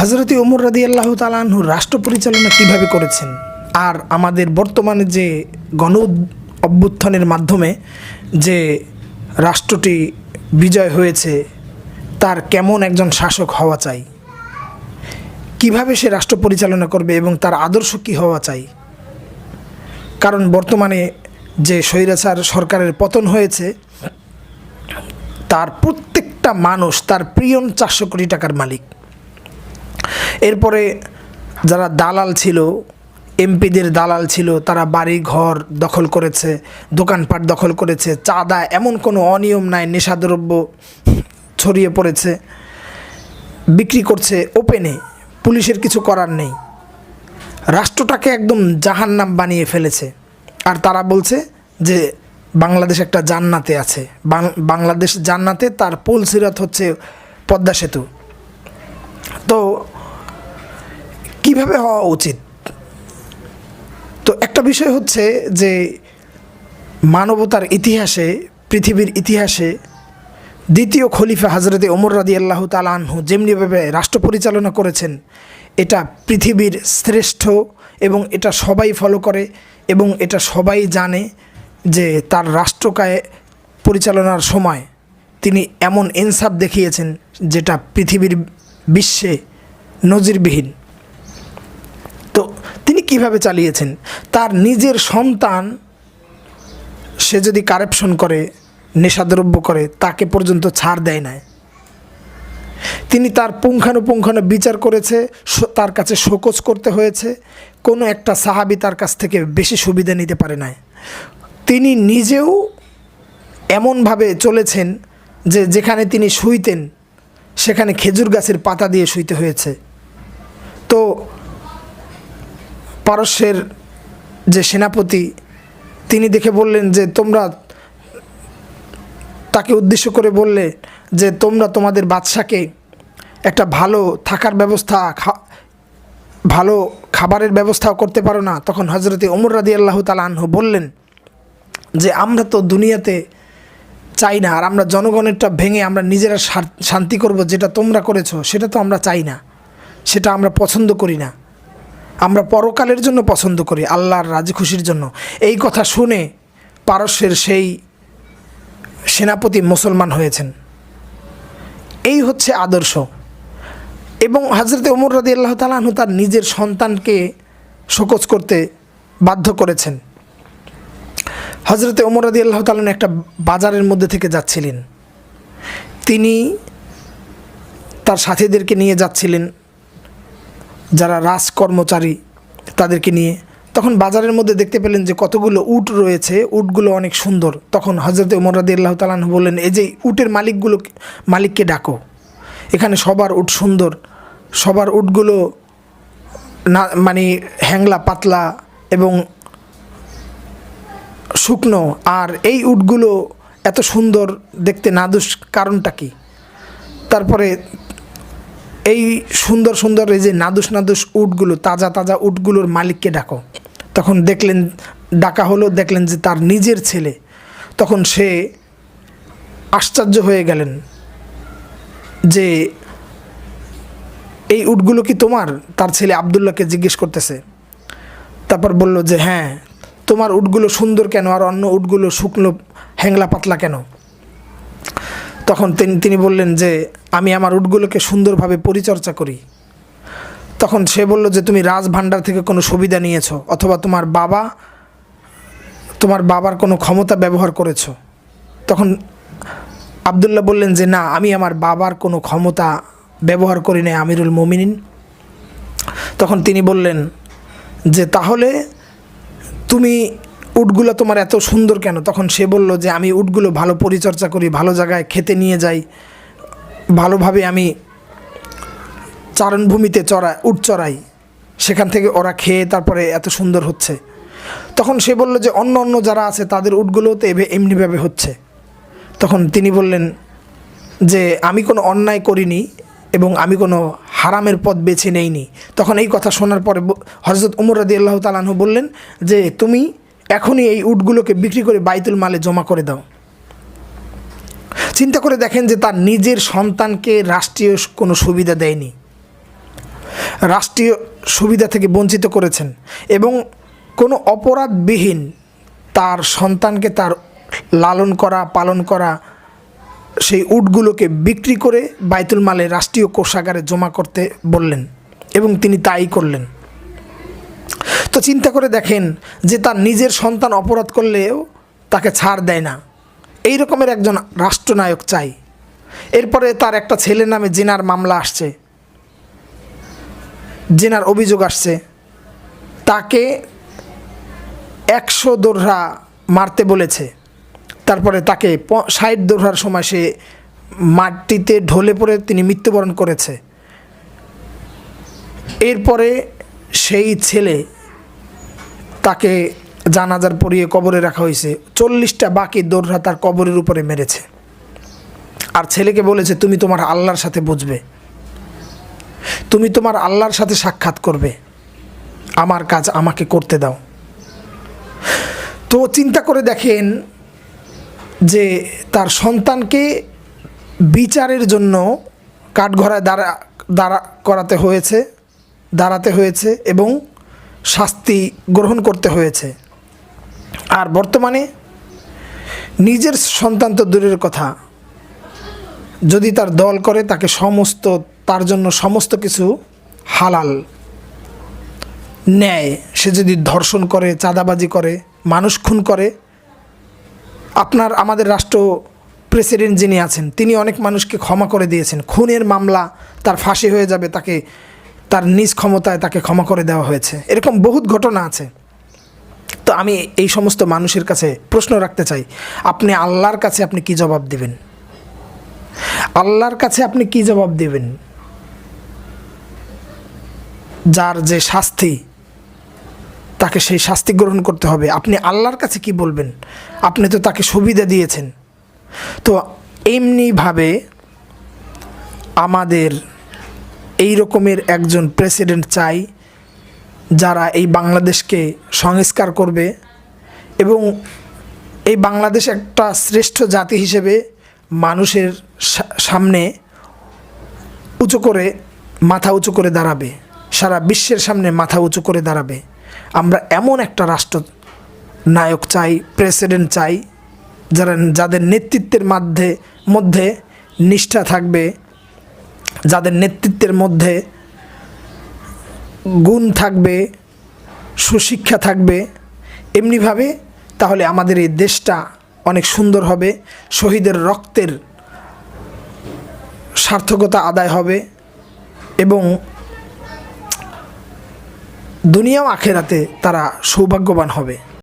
হজরতি ওমর রাদি আল্লাহ তালাহু রাষ্ট্র পরিচালনা কীভাবে করেছেন? আর আমাদের বর্তমানে যে গণ অভ্যুত্থানের মাধ্যমে যে রাষ্ট্রটি বিজয় হয়েছে, তার কেমন একজন শাসক হওয়া চাই? কীভাবে সে রাষ্ট্র পরিচালনা করবে এবং তার আদর্শ কী হওয়া চাই? কারণ বর্তমানে যে স্বৈরাচার সরকারের পতন হয়েছে, তার প্রত্যেকটা মানুষ তার প্রিয়ন চারশো কোটি টাকার মালিক। এরপরে যারা দালাল ছিল, এমপিদের দালাল ছিল, তারা বাড়ি ঘর দখল করেছে, দোকানপাট দখল করেছে, চাঁদা এমন কোনো অনিয়ম নাই, নেশাদ্রব্য ছড়িয়ে পড়েছে, বিক্রি করছে ওপেনে পুলিশের কিছু করার নেই। রাষ্ট্রটাকে একদম জাহান্নাম বানিয়ে ফেলেছে। আর তারা বলছে যে বাংলাদেশ একটা জান্নাতে আছে। বাংলাদেশ জান্নাতে তার পোল সিরাত হচ্ছে পদ্মা সেতু। তো কীভাবে হওয়া উচিত? তো একটা বিষয় হচ্ছে যে মানবতার ইতিহাসে, পৃথিবীর ইতিহাসে দ্বিতীয় খলিফা হজরতে ওমর রাদি আল্লাহ তালাহু যেমনিভাবে রাষ্ট্র পরিচালনা করেছেন, এটা পৃথিবীর শ্রেষ্ঠ এবং এটা সবাই ফলো করে এবং এটা সবাই জানে যে তার রাষ্ট্রকায় পরিচালনার সময় তিনি এমন ইনসাফ দেখিয়েছেন যেটা পৃথিবীর বিশ্বে নজিরবিহীন। কীভাবে চালিয়েছেন? তার নিজের সন্তান, সে যদি কারেপশন করে, নেশাদ্রব্য করে, তাকে পর্যন্ত ছাড় দেয় না তিনি তার পুঙ্খানুপুঙ্খানু বিচার করেছে তার কাছে শোকজ করতে হয়েছে, কোনো একটা সাহাবি তার কাছ থেকে বেশি সুবিধা নিতে পারে না তিনি নিজেও এমনভাবে চলেছেন যে যেখানে তিনি শুইতেন, সেখানে খেজুর গাছের পাতা দিয়ে শুইতে হয়েছে তো পারস্যের যে সেনাপতি, তিনি দেখে বললেন যে, তোমরা তাকে উদ্দেশ্য করে বললে যে, তোমরা তোমাদের বাদশাকে একটা ভালো থাকার ব্যবস্থা ভালো খাবারের ব্যবস্থাও করতে পারো না। তখন হজরতে ওমর রাদি আল্লাহ তালাহ বললেন যে, আমরা তো দুনিয়াতে চাই না, আর আমরা জনগণেরটা ভেঙে আমরা নিজেরা শান্তি করব, যেটা তোমরা করেছ, সেটা তো আমরা চাই না। সেটা আমরা পছন্দ করি না। আমরা পরকালের জন্য পছন্দ করি, আল্লাহর রাজি খুশির জন্য। এই কথা শুনে পারস্যের সেই সেনাপতি মুসলমান হয়েছেন। এই হচ্ছে আদর্শ। এবং হজরতে ওমর রাদি আল্লাহ তালাহু তার নিজের সন্তানকে শোকজ করতে বাধ্য করেছেন। হজরতে ওমর রাদি আল্লাহ তালন একটা বাজারের মধ্যে থেকে যাচ্ছিলেন। তিনি তার সাথীদেরকে নিয়ে যাচ্ছিলেন। যারা রাজ কর্মচারী তাদেরকে নিয়ে, তখন বাজারের মধ্যে দেখতে পেলেন যে কতগুলো উট রয়েছে, উটগুলো অনেক সুন্দর। তখন হজরত উমর রাদি আল্লাহ তালান বললেন, এই যে উটের মালিকগুলো, মালিককে ডাকো। এখানে সবার উট সুন্দর, সবার উটগুলো না মানে হ্যাংলা পাতলা এবং শুকনো। আর এই উটগুলো এত সুন্দর দেখতে নাদুস কারণটা কি? তারপরে এই সুন্দর সুন্দর এই যে নাদুস নাদুস উটগুলো, তাজা তাজা উটগুলোর মালিককে ডাকো। তখন দেখলেন, ডাকা হলো, দেখলেন যে তার নিজের ছেলে। তখন সে আশ্চর্য হয়ে গেলেন যে এই উটগুলো কি তোমার? তার ছেলে আবদুল্লাহকে জিজ্ঞেস করতেছে। তারপর বলল যে হ্যাঁ তোমার উটগুলো সুন্দর কেন? আর অন্য উটগুলো শুকনো, হ্যাংলা পাতলা কেন? তখন তিনি বললেন যে, আমি আমার উটগুলোকে সুন্দরভাবে পরিচর্যা করি। তখন সে বলল যে, তুমি রাজ ভাণ্ডার থেকে কোনো সুবিধা নিয়েছো, অথবা তোমার বাবা, তোমার বাবার কোনো ক্ষমতা ব্যবহার করেছ। তখন আবদুল্লাহ বললেন যে, না, আমি আমার বাবার কোনো ক্ষমতা ব্যবহার করি নাই, আমিরুল মোমিনিন। তখন তিনি বললেন যে, তাহলে তুমি উটগুলো তোমার এত সুন্দর কেন? তখন সে বলল যে, আমি উটগুলো ভালো পরিচর্যা করি, ভালো জায়গায় খেতে নিয়ে যাই। ভালোভাবে আমি চারণভূমিতে চড়া, উট চড়াই। সেখান থেকে ওরা খেয়ে তারপরে এত সুন্দর হচ্ছে। তখন সে বলল যে, অন্য অন্য যারা আছে, তাদের উটগুলোও তো এভে, এমনিভাবে হচ্ছে। তখন তিনি বললেন যে, আমি কোনো অন্যায় করিনি এবং আমি কোনো হারামের পথ বেছে নেইনি। তখন এই কথা শোনার পরে হজরত উমর রাদি আল্লাহ তালাহু বললেন যে, তুমি এখনই এই উটগুলোকে বিক্রি করে বাইতুল মালে জমা করে দাও। চিন্তা করে দেখেন যে তার নিজের সন্তানকে রাষ্ট্রীয় কোনো সুবিধা দেয়নি। রাষ্ট্রীয় সুবিধা থেকে বঞ্চিত করেছেন এবং কোনো অপরাধবিহীন তার সন্তানকে তার লালন করা, পালন করা, সেই উটগুলোকে বিক্রি করে বাইতুল মালে রাষ্ট্রীয় কোষাগারে জমা করতে বললেন এবং তিনি তাই করলেন। তো চিন্তা করে দেখেন যে তার নিজের সন্তান অপরাধ করলেও তাকে ছাড় দেয় না। এই রকমের একজন রাষ্ট্রনায়ক চাই। এরপরে তার একটা ছেলে নামে জেনার মামলা আসছে। জেনার অভিযোগ আসছে। তাকে একশো দোররা মারতে বলেছে। তারপরে তাকে ষাট দোররার সময় সে মাটিতে ঢলে পড়ে তিনি মৃত্যুবরণ করেছে। এরপরে সেই ছেলে তাকে জানাজার পরিয়ে কবরে রাখা হয়েছে। চল্লিশটা বাকি দোররা তার কবরের উপরে মেরেছে। আর ছেলেকে বলেছে, তুমি তোমার আল্লাহর সাথে বুঝবে। তুমি তোমার আল্লাহর সাথে সাক্ষাৎ করবে। আমার কাজ আমাকে করতে দাও। তো চিন্তা করে দেখেন যে তার সন্তানকে বিচারের জন্য কাঠঘরায় দাঁড়া দাঁড়া করাতে হয়েছে, দাঁড়াতে হয়েছে এবং শাস্তি গ্রহণ করতে হয়েছে। আর বর্তমানে নিজের সন্তান তো দূরের কথা। যদি তার দল করে, তাকে সমস্ত, তার জন্য সমস্ত কিছু হালাল ন্যায়, সে যদি ধর্ষণ করে, চাঁদাবাজি করে, মানুষ খুন করে, আপনার আমাদের রাষ্ট্র প্রেসিডেন্ট যিনি আছেন, তিনি অনেক মানুষকে ক্ষমা করে দিয়েছেন। খুনের মামলা তার ফাঁসি হয়ে যাবে, তাকে তার নিজ ক্ষমতায় তাকে ক্ষমা করে দেওয়া হয়েছে। এরকম বহুত ঘটনা আছে। তো আমি এই সমস্ত মানুষের কাছে প্রশ্ন রাখতে চাই, আপনি আল্লাহর কাছে আপনি কি জবাব দেবেন? আল্লাহর কাছে আপনি কি জবাব দেবেন? যার যে শাস্তি, তাকে সেই শাস্তি গ্রহণ করতে হবে। আপনি আল্লাহর কাছে কি বলবেন? আপনি তো তাকে সুবিধা দিয়েছেন। তো এমনিভাবে আমাদের এই রকমের একজন প্রেসিডেন্ট চাই, যারা এই বাংলাদেশকে সংস্কার করবে এবং এই বাংলাদেশ একটা শ্রেষ্ঠ জাতি হিসেবে মানুষের সামনে উঁচু করে, মাথা উঁচু করে দাঁড়াবে। সারা বিশ্বের সামনে মাথা উঁচু করে দাঁড়াবে। আমরা এমন একটা রাষ্ট্র নায়ক চাই, প্রেসিডেন্ট চাই, যারা, যাদের নেতৃত্বের মধ্যে মধ্যে নিষ্ঠা থাকবে যাদের নেতৃত্বের মধ্যে গুণ থাকবে, সুশিক্ষা থাকবে, এমনিভাবে তাহলে আমাদের এই দেশটা অনেক সুন্দর হবে, শহীদের রক্তের সার্থকতা আদায় হবে এবং দুনিয়াও আখেরাতে তারা সৌভাগ্যবান হবে।